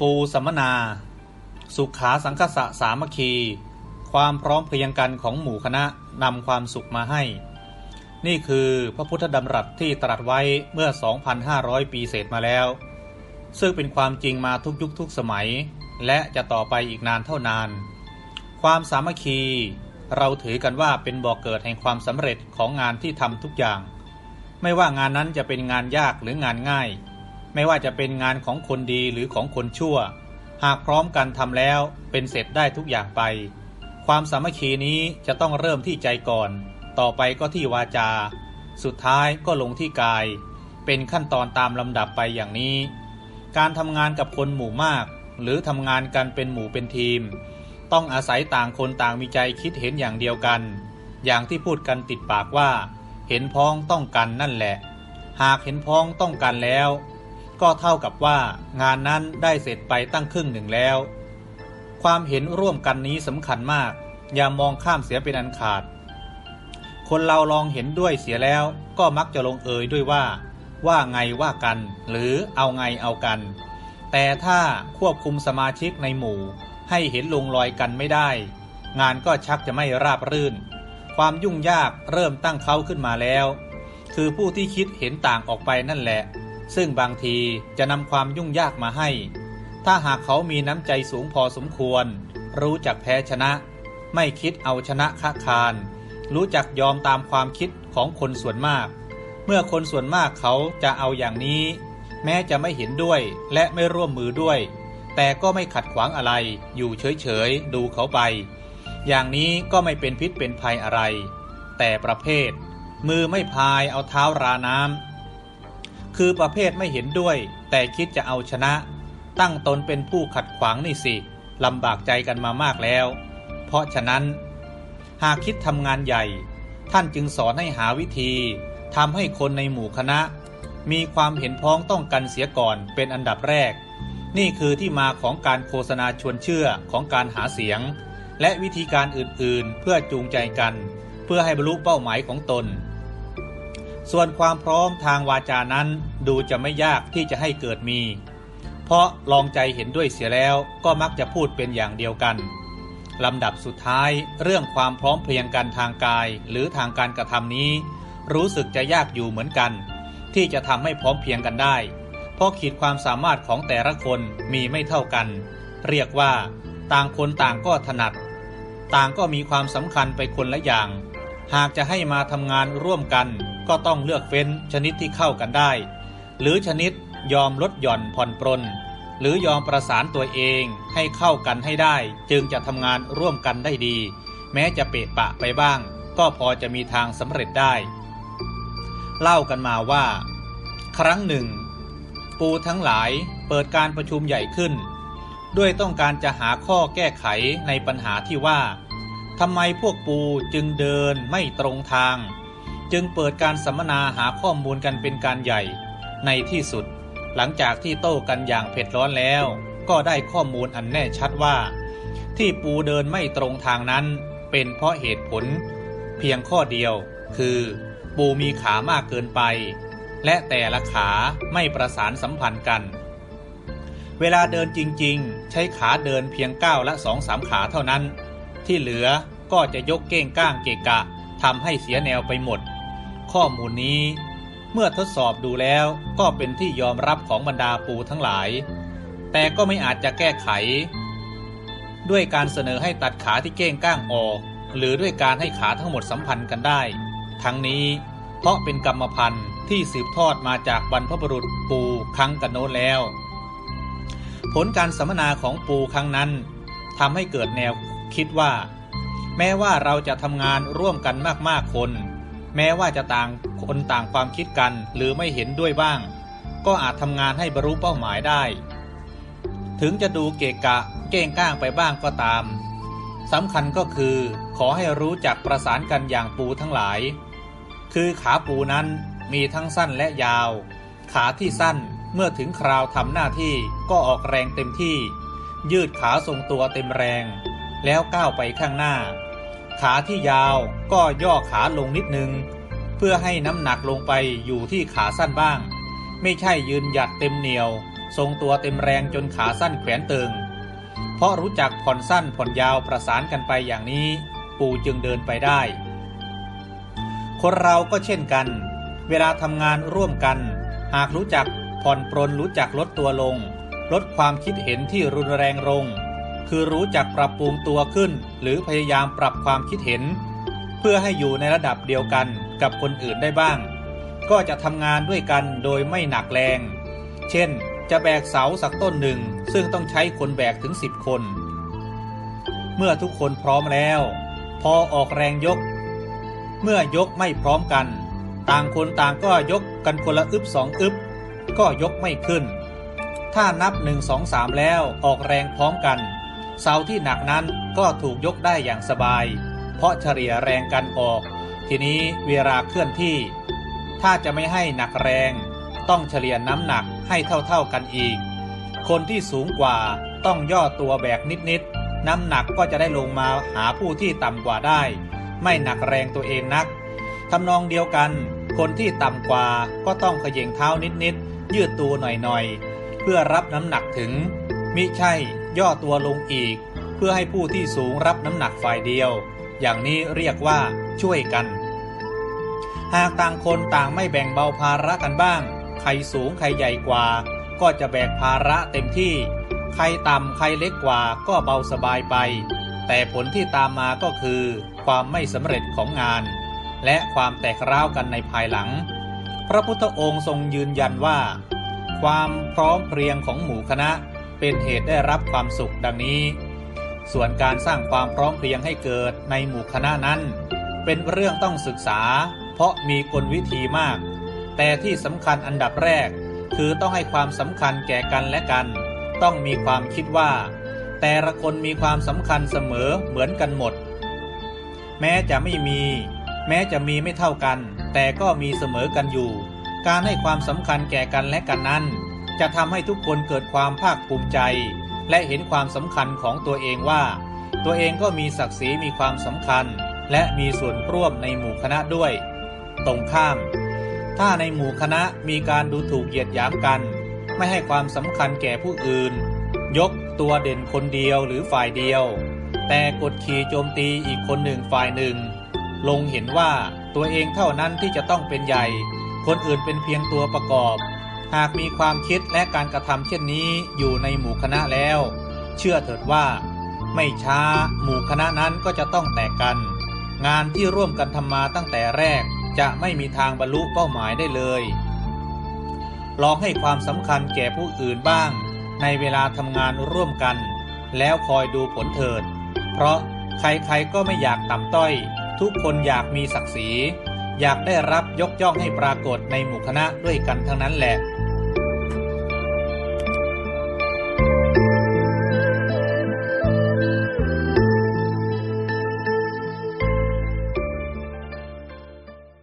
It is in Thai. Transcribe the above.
ปูสัมมนา สุขาสังคสะสามัคคี ความพร้อมเพรียงกันของหมู่คณะนำความสุขมาให้ นี่คือพระพุทธดำรัสที่ตรัสไว้เมื่อ 2,500 ปีเศษมาแล้ว ซึ่งเป็นความจริงมาทุกยุคทุกสมัย และจะต่อไปอีกนานเท่านาน ความสามัคคีเราถือกันว่าเป็นบ่อกเกิดแห่งความสำเร็จของงานที่ทำทุกอย่าง ไม่ว่างานนั้นจะเป็นงานยากหรืองานง่าย ไม่ว่าจะเป็นงานของคนดีหรือของคนชั่ว หากพร้อมกันทำแล้วเป็นเสร็จได้ทุกอย่างไป ความสามัคคีนี้จะต้องเริ่มที่ใจก่อน ต่อไปก็ที่วาจา สุดท้ายก็ลงที่กาย เป็นขั้นตอนตามลำดับไปอย่างนี้ การทำงานกับคนหมู่มาก หรือทำงานกันเป็นหมู่เป็นทีม ต้องอาศัยต่างคนต่างมีใจคิดเห็นอย่างเดียวกัน อย่างที่พูดกันติดปากว่า เห็นพ้องต้องกันนั่นแหละ หากเห็นพ้องต้องกันแล้ว ก็เท่ากับว่างานนั้นได้เสร็จไปตั้งครึ่งหนึ่งแล้ว ความเห็นร่วมกันนี้สำคัญมาก อย่ามองข้ามเสียเป็นอันขาด คนเราลองเห็นด้วยเสียแล้วก็มักจะลงเอยด้วยว่า ว่าไงว่ากัน หรือเอาไงเอากัน แต่ถ้าควบคุมสมาชิกในหมู่ ให้เห็นลงรอยกันไม่ได้ งานก็ชักจะไม่ราบรื่น ความยุ่งยากเริ่มตั้งเขาขึ้นมาแล้ว คือผู้ที่คิดเห็นต่างออกไปนั่นแหละ ซึ่งบางทีจะนำความยุ่งยากมาให้ ถ้าหากเขามีน้ำใจสูงพอสมควร รู้จักแพ้ชนะ ไม่คิดเอาชนะค้าคารรู้จักยอมตามความคิดของคนส่วนมาก เมื่อคนส่วนมากเขาจะเอาอย่างนี้ แม้จะไม่เห็นด้วยและไม่ร่วมมือด้วย แต่ก็ไม่ขัดขวางอะไร อยู่เฉยๆ ดูเขาไป อย่างนี้ก็ไม่เป็นพิษเป็นภัยอะไร แต่ประเภท มือไม่พายเอาเท้าราน้ำ คือประเภทไม่เห็นด้วย แต่คิดจะเอาชนะ ตั้งตนเป็นผู้ขัดขวางนี่สิลำบากใจกันมามากแล้ว เพราะฉะนั้น หากคิดทำงานใหญ่ ท่านจึงสอนให้หาวิธีทำให้คนในหมู่คณะ มีความเห็นพ้องต้องกันเสียก่อนเป็นอันดับแรก นี่คือที่มาของการโฆษณาชวนเชื่อของการหาเสียง และวิธีการอื่นๆ เพื่อจูงใจกัน เพื่อให้บรรลุเป้าหมายของตน ส่วนความพร้อมทางวาจานั้นดูจะไม่ยากที่จะให้เกิดมี เพราะลองใจเห็นด้วยเสียแล้วก็มักจะพูดเป็นอย่างเดียวกันลำดับสุดท้ายเรื่องความพร้อมเพรียงกันทางกายหรือทางการกระทำนี้ รู้สึกจะยากอยู่เหมือนกัน ที่จะทำให้พร้อมเพรียงกันได้ เพราะขีดความสามารถของแต่ละคนมีไม่เท่ากัน เรียกว่า ต่างคนต่างก็ถนัด ต่างก็มีความสำคัญไปคนละอย่าง หากจะให้มาทำงานร่วมกัน ก็ต้องเลือกเฟ้นชนิดที่เข้ากันได้ หรือชนิดยอมลดหย่อนผ่อนปรนหรือยอมประสานตัวเองให้เข้ากันให้ได้ จึงจะทำงานร่วมกันได้ดี แม้จะเปะปะไปบ้าง ก็พอจะมีทางสำเร็จได้ เล่ากันมาว่า ครั้งหนึ่ง ปูทั้งหลายเปิดการประชุมใหญ่ขึ้น ด้วยต้องการจะหาข้อแก้ไขในปัญหาที่ว่า ทำไมพวกปูจึงเดินไม่ตรงทาง จึงเปิดการสัมมนาหาข้อมูลกันเป็นการใหญ่ ในที่สุด หลังจากที่โต้กันอย่างเผ็ดร้อนแล้ว ก็ได้ข้อมูลอันแน่ชัดว่า ที่ปูเดินไม่ตรงทางนั้น เป็นเพราะเหตุผล เพียงข้อเดียว คือ ปูมีขามากเกินไป และแต่ละขาไม่ประสานสัมพันธ์กัน เวลาเดินจริงๆ ใช้ขาเดินเพียงก้าวละสองสามขาเท่านั้น ที่เหลือก็จะยกเก้งก้างเกะกะทำให้เสียแนวไปหมด ข้อมูลนี้ เมื่อทดสอบดูแล้วก็เป็นที่ยอมรับของบรรดาปูทั้งหลาย แต่ก็ไม่อาจจะแก้ไข ด้วยการเสนอให้ตัดขาที่เก้งก้างออก หรือด้วยการให้ขาทั้งหมดสัมพันธ์กันได้ ทั้งนี้เพราะเป็นกรรมพันธุ์ที่สืบทอดมาจากบรรพบุรุษปูครั้งกันโน้นแล้ว ผลการสัมมนาของปูครั้งนั้นทำให้เกิดแนว คิดว่า แม้ว่าเราจะทำงานร่วมกันมากๆคน แม้ว่าจะต่างคนต่างความคิดกันหรือไม่เห็นด้วยบ้าง ก็อาจทำงานให้บรรลุเป้าหมายได้ ถึงจะดูเกะกะเก้งก้างไปบ้างก็ตามสำคัญก็คือ ขอให้รู้จักประสานกันอย่างปูทั้งหลาย คือขาปูนั้นมีทั้งสั้นและยาว ขาที่สั้นเมื่อถึงคราวทำหน้าที่ก็ออกแรงเต็มที่ ยืดขาทรงตัวเต็มแรง แล้วก้าวไปข้างหน้า ขาที่ยาวก็ย่อขาลงนิดนึง เพื่อให้น้ำหนักลงไปอยู่ที่ขาสั้นบ้าง ไม่ใช่ยืนหยัดเต็มเหนียว ทรงตัวเต็มแรงจนขาสั้นแขวนตึง เพราะรู้จักผ่อนสั้นผ่อนยาวประสานกันไปอย่างนี้ ปู่จึงเดินไปได้ คนเราก็เช่นกัน เวลาทำงานร่วมกัน หากรู้จักผ่อนปรนรู้จักลดตัวลง ลดความคิดเห็นที่รุนแรงลง คือรู้จักปรับปรุงตัวขึ้น หรือพยายามปรับความคิดเห็น เพื่อให้อยู่ในระดับเดียวกันกับคนอื่นได้บ้าง ก็จะทำงานด้วยกันโดยไม่หนักแรง เช่น จะแบกเสาสักต้นหนึ่ง ซึ่งต้องใช้คนแบกถึงสิบคน เมื่อทุกคนพร้อมแล้ว พอออกแรงยก เมื่อยกไม่พร้อมกัน ต่างคนต่างก็ยกกันคนละอึบสองอึบก็ยกไม่ขึ้น ถ้านับหนึ่งสองสามแล้วออกแรงพร้อมกัน เสาที่หนักนั้นก็ถูกยกได้อย่างสบาย เพราะเฉลี่ยแรงกันออก ทีนี้เวลาเคลื่อนที่ ถ้าจะไม่ให้หนักแรง ต้องเฉลี่ยน้ำหนักให้เท่าๆกันอีก คนที่สูงกว่าต้องย่อตัวแบกนิดๆ น้ำหนักก็จะได้ลงมาหาผู้ที่ต่ำกว่าได้ ไม่หนักแรงตัวเองนักทำนองเดียวกัน คนที่ต่ำกว่าก็ต้องขย่งเท้านิดๆ ยืดตัวหน่อยๆ เพื่อรับน้ำหนักถึงมิใช่ ย่อตัวลงอีก เพื่อให้ผู้ที่สูงรับน้ำหนักฝ่ายเดียว อย่างนี้เรียกว่าช่วยกัน หากต่างคนต่างไม่แบ่งเบาภาระกันบ้าง ใครสูงใครใหญ่กว่า ก็จะแบกภาระเต็มที่ ใครต่ำใครเล็กกว่าก็เบาสบายไป แต่ผลที่ตามมาก็คือ ความไม่สำเร็จของงาน และความแตกร้าวกันในภายหลัง พระพุทธองค์ทรงยืนยันว่า ความพร้อมเพรียงของหมู่คณะ เป็นเหตุได้รับความสุขดังนี้ ส่วนการสร้างความพร้อมเพรียงให้เกิดในหมู่คณะนั้น เป็นเรื่องต้องศึกษา เพราะมีกลวิธีมาก แต่ที่สำคัญอันดับแรก คือต้องให้ความสำคัญแก่กันและกัน ต้องมีความคิดว่า แต่ละคนมีความสำคัญเสมอเหมือนกันหมด แม้จะไม่มี แม้จะมีไม่เท่ากัน แต่ก็มีเสมอกันอยู่ การให้ความสำคัญแก่กันและกันนั้น จะทำให้ทุกคนเกิดความภาคภูมิใจ และเห็นความสำคัญของตัวเองว่า ตัวเองก็มีศักดิ์ศรีมีความสำคัญ และมีส่วนร่วมในหมู่คณะด้วย ตรงข้าม ถ้าในหมู่คณะมีการดูถูกเหยียดหยามกัน ไม่ให้ความสำคัญแก่ผู้อื่น ยกตัวเด่นคนเดียวหรือฝ่ายเดียว แต่กดขี่โจมตีอีกคนหนึ่งฝ่ายหนึ่ง ลงเห็นว่าตัวเองเท่านั้นที่จะต้องเป็นใหญ่ คนอื่นเป็นเพียงตัวประกอบ หากมีความคิดและการกระทำเช่นนี้อยู่ในหมู่คณะแล้ว เชื่อเถิดว่า ไม่ช้าหมู่คณะนั้นก็จะต้องแตกกัน งานที่ร่วมกันทำมาตั้งแต่แรกจะไม่มีทางบรรลุเป้าหมายได้เลย ลองให้ความสำคัญแก่ผู้อื่นบ้าง ในเวลาทำงานร่วมกัน แล้วคอยดูผลเถิด เพราะใครๆก็ไม่อยากต่ำต้อย ทุกคนอยากมีศักดิ์ศรีอยากได้รับยกย่องให้ปรากฏในหมู่คณะด้วยกันทั้งนั้นแหละ